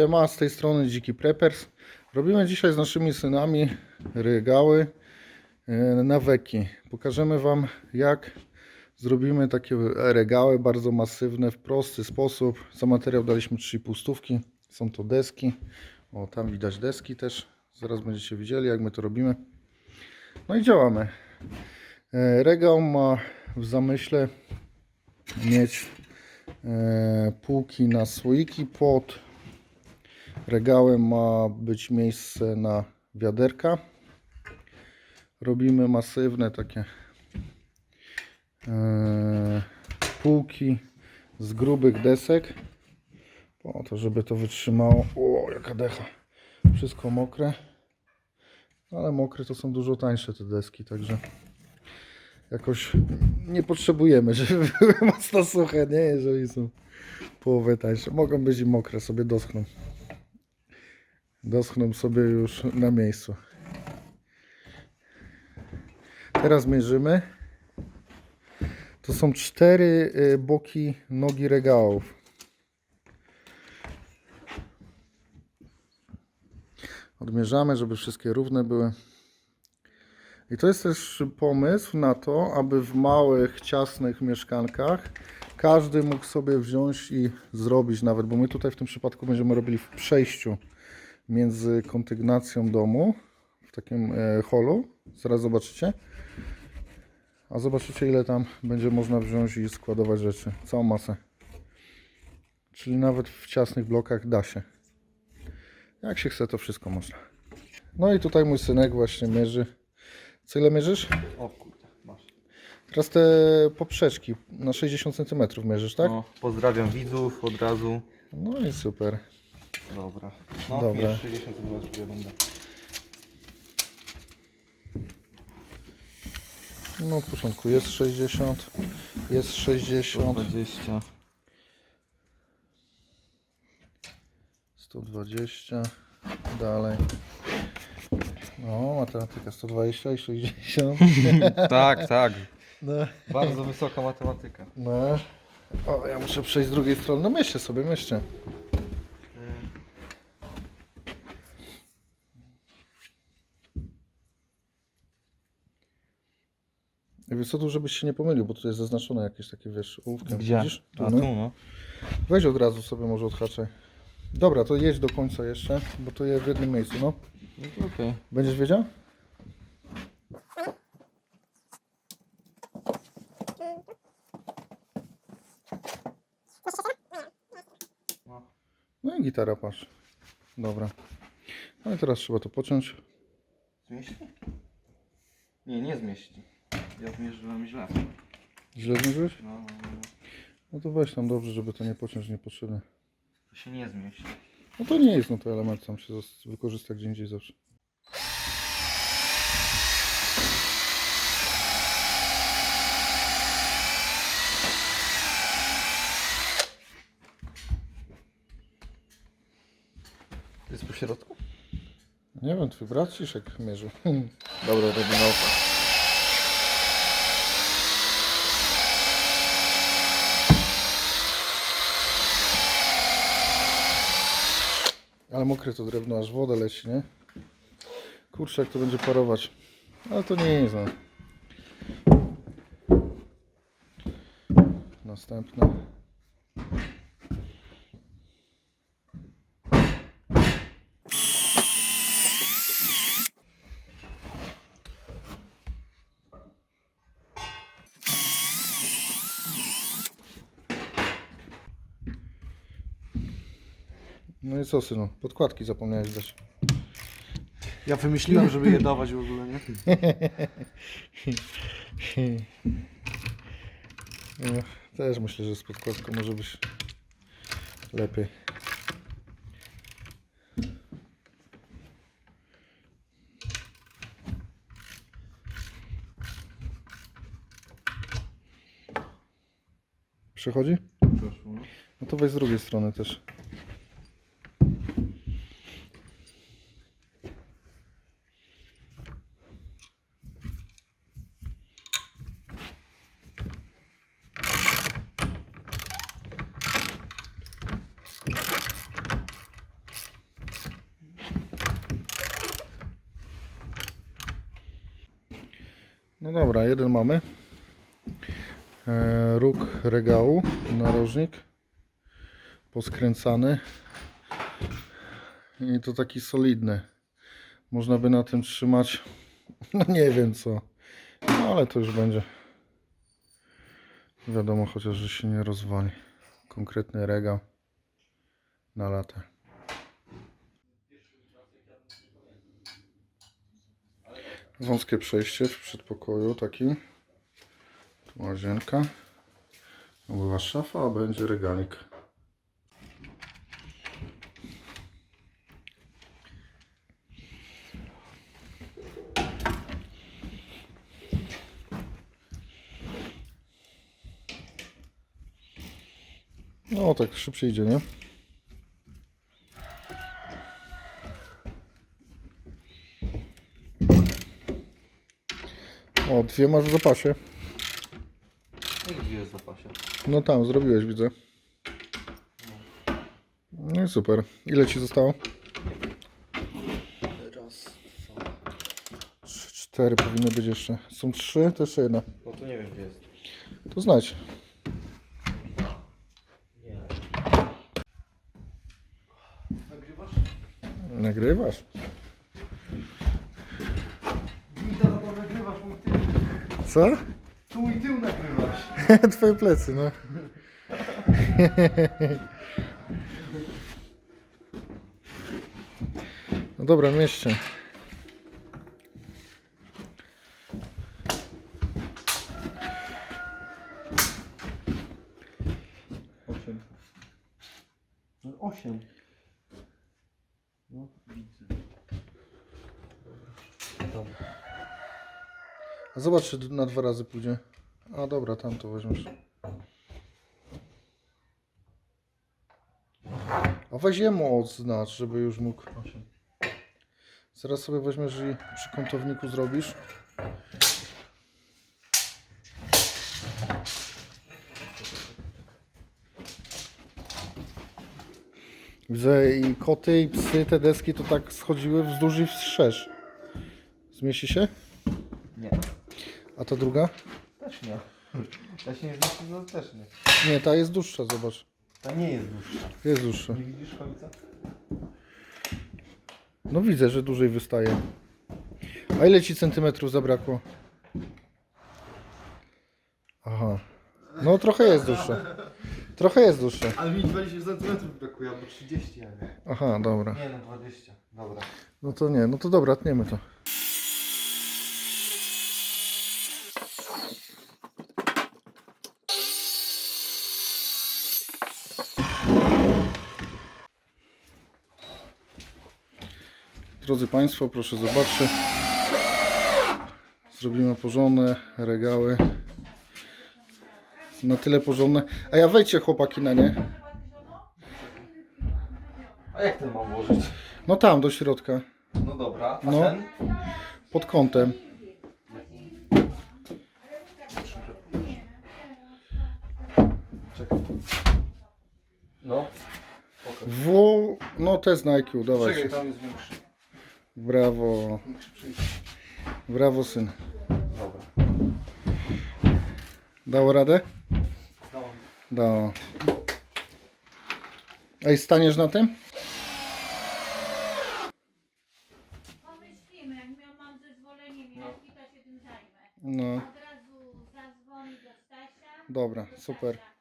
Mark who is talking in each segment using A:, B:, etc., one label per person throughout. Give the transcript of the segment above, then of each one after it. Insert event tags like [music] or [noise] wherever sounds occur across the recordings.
A: Siema, z tej strony Dziki Preppers. Robimy dzisiaj z naszymi synami regały e, na weki. Pokażemy Wam jak zrobimy takie regały bardzo masywne w prosty sposób. Za materiał daliśmy 3,5 stówki. Są to deski. O, tam widać deski też. Zaraz będziecie widzieli jak my to robimy. No i działamy. E, Regał ma w zamyśle mieć e, półki na słoiki pod regałem ma być miejsce na wiaderka robimy masywne takie e, półki z grubych desek po to żeby to wytrzymało o jaka decha wszystko mokre ale mokre to są dużo tańsze te deski także jakoś nie potrzebujemy, żeby [laughs] były mocno suche, nie? Jeżeli są połowę tańsze. Mogą być i mokre, sobie doschną. Doschną sobie już na miejscu. Teraz mierzymy. To są cztery y, boki nogi regałów. Odmierzamy, żeby wszystkie równe były. I to jest też pomysł na to, aby w małych, ciasnych mieszkankach każdy mógł sobie wziąć i zrobić nawet, bo my tutaj w tym przypadku będziemy robili w przejściu między kontygnacją domu, w takim e, holu, zaraz zobaczycie. A zobaczycie ile tam będzie można wziąć i składować rzeczy, całą masę. Czyli nawet w ciasnych blokach da się. Jak się chce, to wszystko można. No i tutaj mój synek właśnie mierzy. Co ile mierzysz?
B: O kurde, masz.
A: Teraz te poprzeczki na 60 cm mierzysz, tak?
B: No, pozdrawiam widzów od razu.
A: No i super.
B: Dobra. No,
A: Dobra.
B: Dobra. 60 cm ja będę.
A: No w porządku, jest 60, jest 60,
B: 120.
A: 120, dalej. No, matematyka 120 i 60. [laughs]
B: tak, tak.
A: No,
B: Bardzo wysoka matematyka.
A: no. O, ja muszę przejść z drugiej strony. No mieście sobie, mieście. Wiesz co, tu żebyś się nie pomylił, bo tutaj jest zaznaczone jakieś takie, wiesz, ołówkiem.
B: Gdzie?
A: Widzisz? Tu,
B: A
A: no.
B: tu no.
A: Weź od razu sobie może odhaczaj. Dobra, to jedź do końca jeszcze, bo to jest w jednym miejscu, no.
B: No to okej.
A: Będziesz wiedział?
B: No.
A: No i gitara, patrz. Dobra. No i teraz trzeba to pociąć.
B: Zmieści? Nie, nie zmieści. Ja zmierzyłem źle.
A: Źle zmierzyłeś?
B: No, no, no.
A: No to weź tam dobrze, żeby to nie pociąć niepotrzebnie.
B: To się nie zmieści.
A: No to nie jest no to element, tam się zas- wykorzysta gdzie indziej zawsze.
B: To jest po środku?
A: Nie wiem, twój brat Ciszek mierzył.
B: Dobra, na oko.
A: Ale mokre to drewno, aż woda leci, nie? Kurczę, jak to będzie parować. Ale to nie jest, no. Następne. No i co, synu? Podkładki zapomniałeś dać.
B: Ja wymyśliłem, żeby je dawać w ogóle, nie?
A: No, też myślę, że z podkładką może być lepiej. Przechodzi?
B: Proszę.
A: No to weź z drugiej strony też. No dobra, jeden mamy. E, róg regału, narożnik. Poskręcany. I to taki solidny. Można by na tym trzymać, [laughs] no nie wiem co. No ale to już będzie. Wiadomo chociaż, że się nie rozwali. Konkretny regał na lata. Wąskie przejście w przedpokoju takim. Tu łazienka. Była szafa, a będzie regalik. No tak szybciej idzie, nie? O, dwie masz w zapasie.
B: Jak dwie jest w zapasie?
A: No tam, zrobiłeś, widzę. No i super. Ile ci zostało?
B: Raz, dwa.
A: Trzy, cztery powinny być jeszcze. Są trzy, to jeszcze jedna.
B: No to nie wiem gdzie jest.
A: To.
B: Nie. Nagrywasz?
A: Nagrywasz?
B: Wita, no to nagrywasz mój tył.
A: Co?
B: Tu i tył nagrywasz. [laughs]
A: Twoje plecy, no. [laughs] No dobra, mieście.
B: Osiem. No osiem. No, widzę. Dobra.
A: A zobacz, na dwa razy pójdzie. A dobra, tam to weźmiesz. A weź jemu odznacz, żeby już mógł. Zaraz sobie weźmiesz i przy kątowniku zrobisz. Widzę i koty, i psy, te deski to tak schodziły wzdłuż i wszerz. Zmieści się?
B: Nie.
A: A ta druga?
B: Też nie. Ta się nie zmieści, no też nie.
A: Nie, ta jest dłuższa, zobacz.
B: Ta nie jest dłuższa.
A: Jest dłuższa.
B: Nie widzisz końca?
A: No widzę, że dłużej wystaje. A ile ci centymetrów zabrakło? Aha. No trochę jest dłuższa. Trochę jest dłuższa.
B: Ale mi 20 cm brakuje, albo 30, ale...
A: Aha, dobra.
B: Nie no, 20. Dobra.
A: No to nie, no to dobra, tniemy to. Drodzy Państwo, proszę zobaczcie. Zrobimy porządne regały. Na tyle porządne. A ja wejdźcie chłopaki na nie.
B: A jak ten mam włożyć?
A: No tam do środka.
B: No dobra, a
A: No.
B: ten?
A: Pod kątem.
B: Czekaj. No. Pokaż.
A: W, no test na IQ, dawaj.
B: Czekaj, tam jest większy.
A: Brawo, brawo syn.
B: Dobra.
A: Dało radę?
B: Dałam.
A: Dało. Ej, staniesz na tym?
C: Pomyślimy, jak miał, mam zezwolenie mieszki, to się tym zajmę.
A: No,
C: Od razu zadzwoni do Stasia.
A: dobra,
C: do
A: super.
C: Stasia.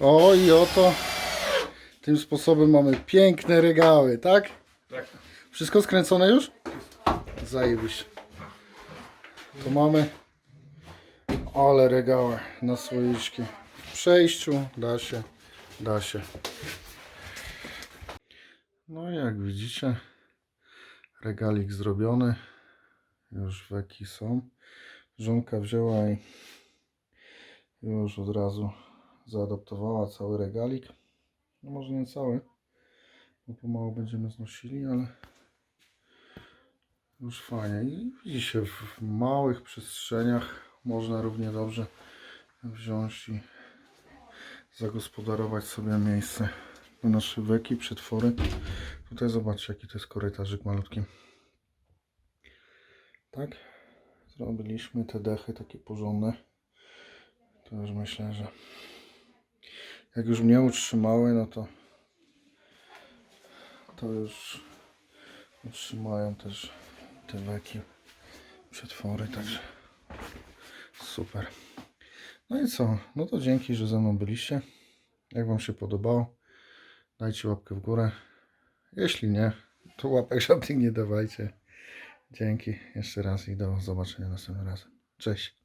A: O i oto tym sposobem mamy piękne regały, tak?
B: Tak.
A: Wszystko skręcone już? Zajebiście. To mamy ale regały na słoiczki. W przejściu da się, da się. No jak widzicie, regalik zrobiony. Już weki są. Żonka wzięła i już od razu zaadaptowała cały regalik. No może nie cały, bo pomału będziemy znosili, ale już fajnie. I widzi się w małych przestrzeniach można równie dobrze wziąć i zagospodarować sobie miejsce na nasze weki, przetwory. Tutaj zobaczcie, jaki to jest korytarzyk malutki. Tak, zrobiliśmy te dechy takie porządne. To już myślę, że jak już mnie utrzymały, no to to już utrzymają też te weki przetwory, także super. No i co? No to dzięki, że ze mną byliście. Jak Wam się podobało, dajcie łapkę w górę. Jeśli nie, to łapek żadnych nie dawajcie. Dzięki jeszcze raz i do zobaczenia następnym razem. Cześć.